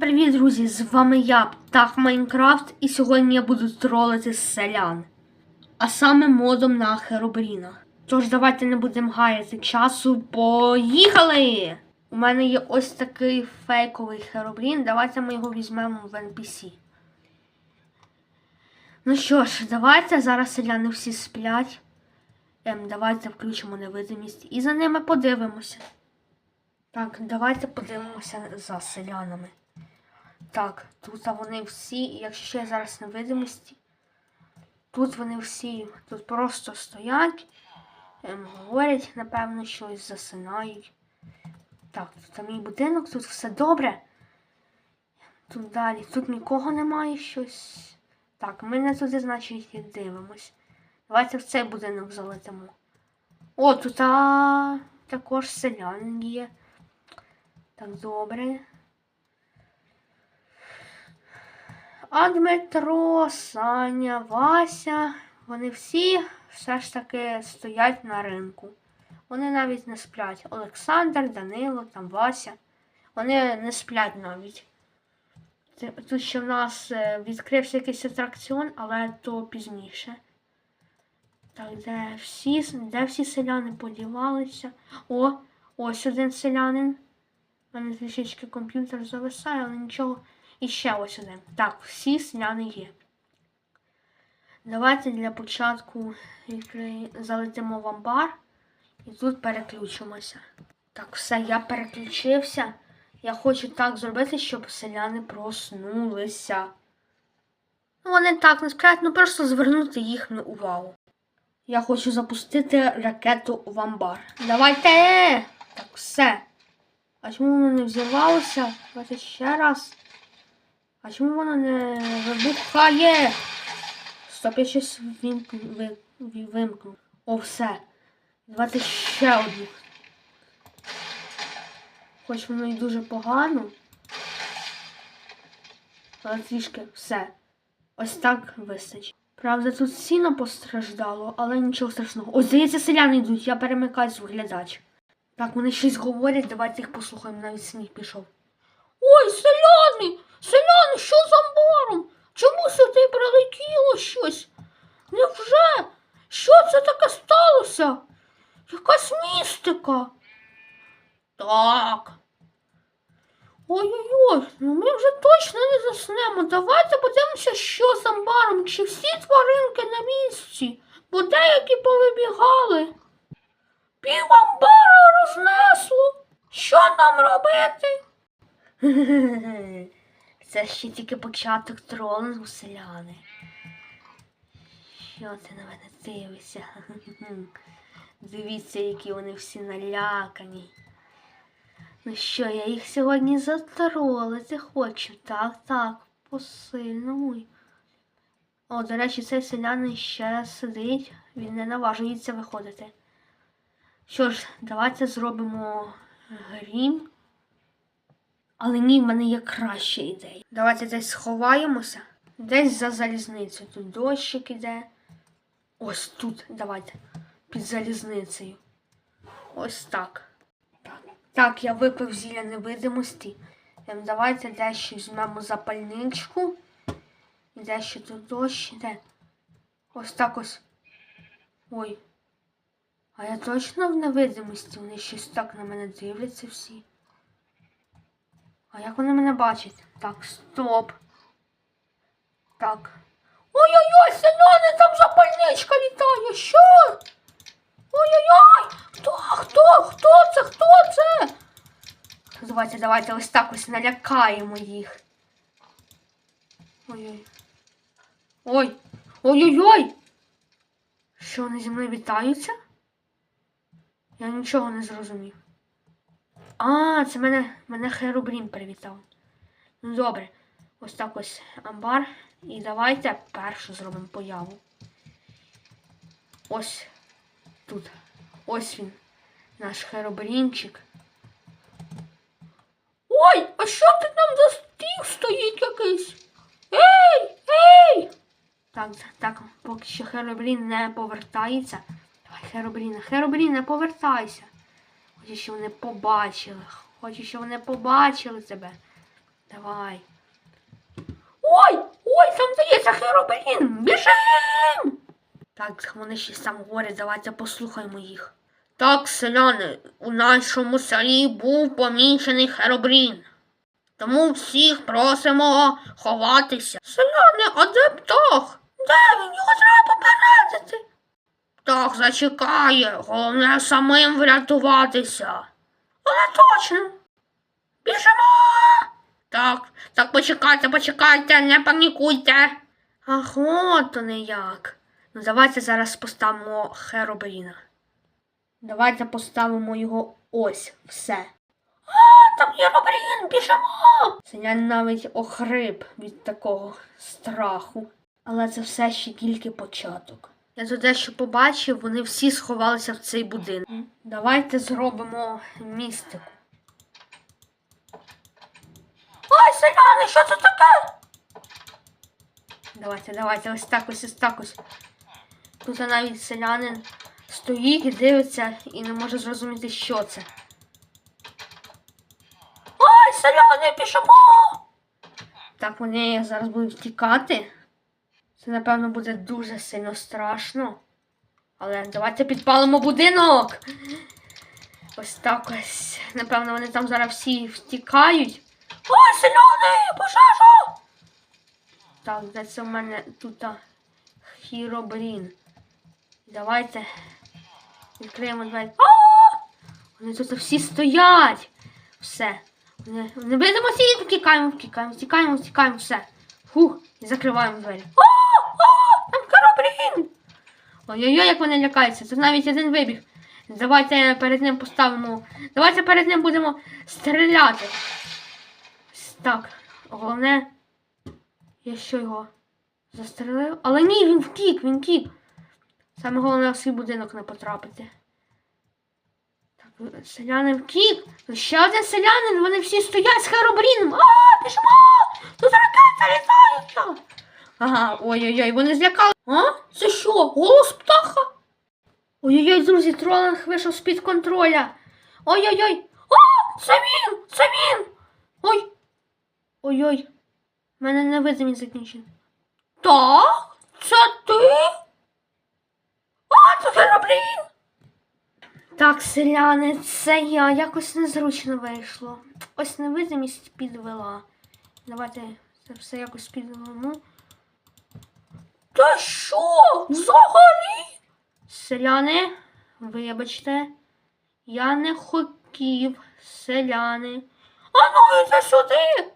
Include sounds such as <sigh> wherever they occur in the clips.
Привіт, друзі! З вами я, Птах Майнкрафт, і сьогодні я буду тролити селян. А саме модом на Херобріна. Тож давайте не будемо гаяти часу. Поїхали! У мене є ось такий фейковий Херобрін. Давайте ми його візьмемо в NPC. Ну що ж, давайте зараз селяни всі сплять. Ем, давайте включимо невидимість і за ними подивимося. Так, давайте подивимося за селянами. Так, тут вони всі, якщо я зараз на видимості, тут вони всі тут просто стоять, ем, говорять, напевно, щось засинають. Так, тут мій будинок, тут все добре. Тут далі, тут нікого немає щось. Так, ми не туди, значить, дивимось. Давайте в цей будинок залетимо. О, тут а, також селянин є. Так, добре. А Дмитро, Саня, Вася, вони всі все ж таки стоять на ринку. Вони навіть не сплять. Олександр, Данило, там Вася. Вони не сплять навіть. Тут ще в нас е, відкрився якийсь атракціон, але то пізніше. Так, де всі, де всі селяни подівалися? О, ось один селянин. У мене трішечки комп'ютер зависає, але нічого. І ще ось один. Так, всі селяни є. Давайте для початку залетимо в амбар і тут переключимося. Так, все, я переключився. Я хочу так зробити, щоб селяни проснулися. Ну, вони так не сплять, ну просто звернути їхню увагу. Я хочу запустити ракету в амбар. Давайте! Так, все. А чому воно не взірвалося? Давайте ще раз. А чому воно не вибухає? Стоп, я щось вимкну, ви, ви- вимкну. О, все. Давайте ще одну. Хоч воно і дуже погано. Але трішки все. Ось так вистачить. Правда, тут сіно постраждало, але нічого страшного. Ось, здається, селяни йдуть, я перемикаюсь в. Так, вони щось говорять, давайте їх послухаємо, навіть сніг пішов. Ой, селяни! Селяни, що з амбаром? Чому сюди прилетіло щось? Невже? Що це таке сталося? Якась містика. Так. Ой-ой-ой, ну ми вже точно не заснемо. Давайте подивимося, що з амбаром. Чи всі тваринки на місці, бо деякі повибігали. Пів амбара рознесло. Що нам робити? <laughs> Це ще тільки початок тролингу, селяни. Що ти на мене дивишся? <laughs> Дивіться, які вони всі налякані. Ну що, я їх сьогодні затролити хочу. Так, так, посильно. О, до речі, цей селянин ще сидить, він не наважується виходити. Що ж, давайте зробимо грім. Але ні, в мене є краща ідея. Давайте десь сховаємося. Десь за залізницею. Тут дощик іде. Ось тут, давайте. Під залізницею. Ось так. Так, так я випив зілля невидимості. Ем, Давайте дещо візьмемо запальничку. І дещо тут дощ іде. Ось так ось. Ой. А я точно в невидимості? Вони щось так на мене дивляться всі. А як вони мене бачать? Так, стоп. Так. Ой-ой-ой, селяни, там запальничка літає. Що? Ой-ой-ой! Хто? Хто? Хто це? Хто це? Давайте, давайте ось так ось налякаємо їх. Ой-ой. Ой! Ой-ой-ой! Що вони зі мною вітаються? Я нічого не зрозумів. А, це мене, мене Херобрін привітав. Ну добре. Ось так ось амбар. І давайте першу зробимо появу. Ось тут. Ось він. Наш Херобрінчик. Ой, а що ти там за стіл стоїть якийсь? Так, так, поки що Херобрін не повертається. Давай, Херобріне, Херобріне, повертайся. Хочу, щоб вони побачили. Хочу, щоб вони побачили тебе. Давай. Ой! Ой, там здається Херобрін! Біжим! Так, вони ще сам говорять, давайте послухаємо їх. Так, селяни, у нашому селі був помічений Херобрін. Тому всіх просимо ховатися. Селяни, а де птах? Де він? Його треба попередити. Птах зачекає, головне самим врятуватися. Але точно. Біжимо. Так, так почекайте, почекайте, не панікуйте. Ах, от то не як. Ну, давайте зараз поставимо Херобріна. Давайте поставимо його ось все. А, там Херобрін, біжимо! Селян навіть охрип від такого страху. Але це все ще тільки початок. Я тут дещо побачив, вони всі сховалися в цей будинок. Давайте зробимо містику. Ой, селяни, що це таке? Давайте, давайте, ось так ось, ось так ось. Тут навіть селянин стоїть і дивиться і не може зрозуміти, що це. Ой, селяни, пішемо! Так, вони зараз будуть втікати. Це, напевно, буде дуже сильно страшно. Але давайте підпалимо будинок. Ось так ось. Напевно, вони там зараз всі втікають. Ой, селяни, пожежа! Так, де це в мене тут а, хіробрін. Давайте відкриємо двері. Вони тут всі стоять. Все. Не видимо всі, втікаємо, втікаємо, втікаємо, втікаємо, все. Фух, і закриваємо двері. А! Ой-ой-ой, як вони лякаються. Тут навіть один вибіг. Давайте перед ним поставимо. Давайте перед ним будемо стріляти. Так. Головне, я що його застрелив? Але ні, він втік, він втік. Саме головне в свій будинок не потрапити. Так, селянин втік. Ще один селянин, вони всі стоять з херобріном. А, пішмо! Тут ракети літають! Ага, ой-ой-ой, вони злякали. А? Це що? Птаха? Ой-ой-ой, друзі, тролинг вийшов з-під контроля. Ой-ой-ой. А, це він! Це він! Ой. Ой-ой. Мене невидимість закінчена. Так? Це ти? А, це Херобрін! Так, селяни, це я. Якось незручно вийшло. Ось невидимість підвела. Давайте це все якось підведемо. Та що? Взагалі? Селяни, вибачте, я не хотів, селяни. А ну йди сюди.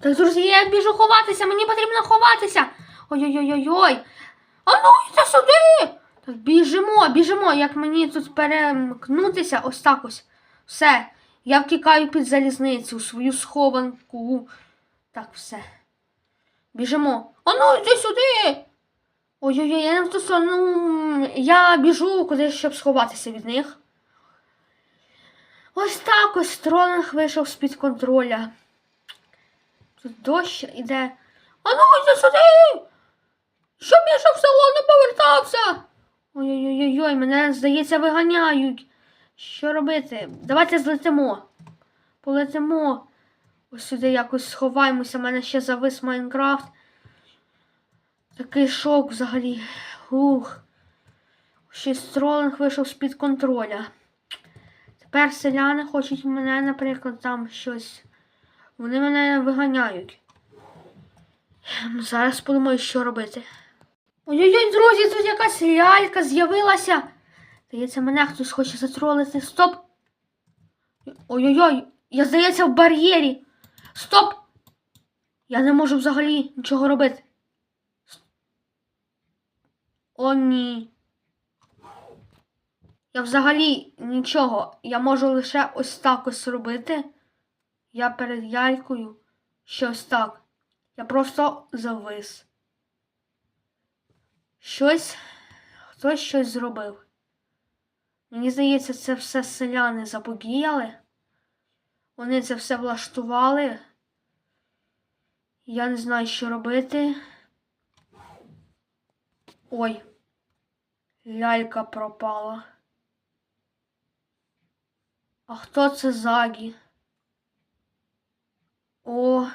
Так, друзі, я біжу ховатися, мені потрібно ховатися. Ой-ой-ой-ой. А ну йди сюди. Так, біжимо, біжимо, як мені тут перемкнутися, ось так ось. Все. Я втікаю під залізницю, свою схованку. Так, все. Біжимо. А ну йди сюди. Ой-ой-ой, я не в ту. Ну, я біжу кудись, щоб сховатися від них. Ось так ось тролинг вийшов з-під контроля. Тут дощ іде. А ну йди сюди! Щоб я ще в село не повертався. Ой-ой-ой, мене, здається, виганяють. Що робити? Давайте злетимо. Полетимо. Ось сюди якось сховаємося. У мене ще завис Майнкрафт. Такий шок взагалі. Ух. Щось тролинг вийшов з-під контроля. Тепер селяни хочуть мене, наприклад, там щось. Вони мене виганяють. Зараз подумаю, що робити. Ой-ой-ой, друзі, тут якась лялька з'явилася. Здається, мене хтось хоче затролити. Стоп! Ой-ой-ой, я здається в бар'єрі. Стоп! Я не можу взагалі нічого робити. О, ні. Я взагалі нічого. Я можу лише ось так ось робити. Я перед яйкою. Щось так. Я просто завис. Щось. Хтось щось зробив. Мені здається, це все селяни заподіяли. Вони це все влаштували. Я не знаю, що робити. Ой, лялька пропала. А хто це Загі? О,